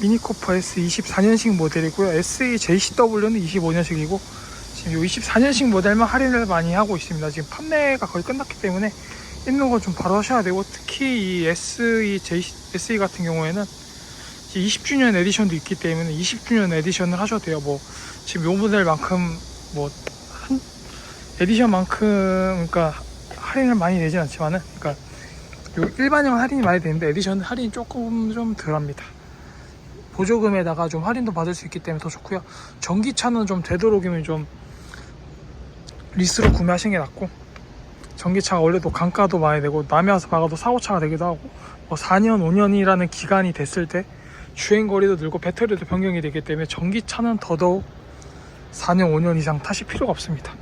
미니코퍼 S 24년식 모델이고요. SE JCW는 25년식이고 지금 요 24년식 모델만 할인을 많이 하고 있습니다. 지금 판매가 거의 끝났기 때문에 있는 거좀 바로 하셔야 되고 특히 이 SE JC, SE 같은 경우에는 20주년 에디션도 있기 때문에 20주년 에디션을 하셔도 돼요. 뭐 지금 요 모델만큼 뭐 한 에디션만큼 그러니까 할인을 많이 내진 않지만은 그러니까 요 일반형 할인이 많이 되는데 에디션 할인이 조금 좀 덜합니다. 보조금에다가 좀 할인도 받을 수 있기 때문에 더 좋고요. 전기차는 좀 되도록이면 좀 리스로 구매하시는 게 낫고 전기차가 원래도 강가도 많이 되고 남해 와서 박아도 사고차가 되기도 하고 뭐 4년 5년이라는 기간이 됐을 때 주행 거리도 늘고 배터리도 변경이 되기 때문에 전기차는 더더욱 4년 5년 이상 타실 필요가 없습니다.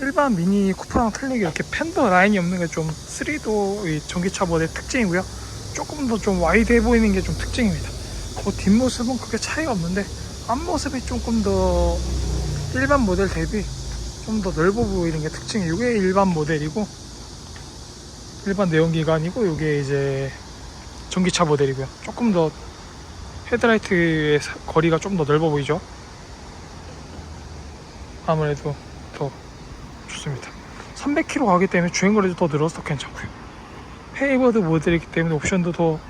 일반 미니 쿠퍼랑 틀리게 이렇게 팬더 라인이 없는 게 좀 3도 이 전기차 모델 특징이고요. 조금 더 좀 와이드해 보이는 게 좀 특징입니다. 그 뒷모습은 크게 차이가 없는데 앞모습이 조금 더 일반 모델 대비 좀 더 넓어 보이는 게 특징이에요. 이게 일반 모델이고 일반 내연기관이고 이게 이제 전기차 모델이고요. 조금 더 헤드라이트의 사- 거리가 좀 더 넓어 보이죠. 아무래도 더 좋습니다. 300km 가기 때문에 주행거리도 더 늘어서 괜찮고요. 페이버드 모델이기 때문에 옵션도 더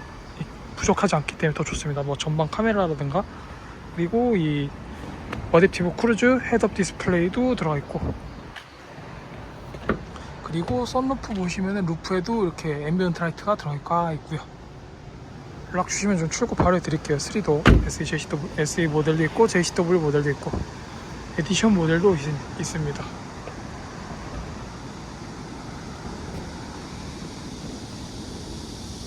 부족하지 않기 때문에 더 좋습니다. 뭐 전방 카메라라든가 그리고 이 어댑티브 크루즈 헤드업 디스플레이도 들어가 있고 그리고 썬루프 보시면은 루프에도 이렇게 앰비언트 라이트가 들어가 있고요. 연락 주시면 좀 출고 바로 해드릴게요. 3도 SE, SE 모델도 있고 JCW 모델도 있고 에디션 모델도 있, 있습니다.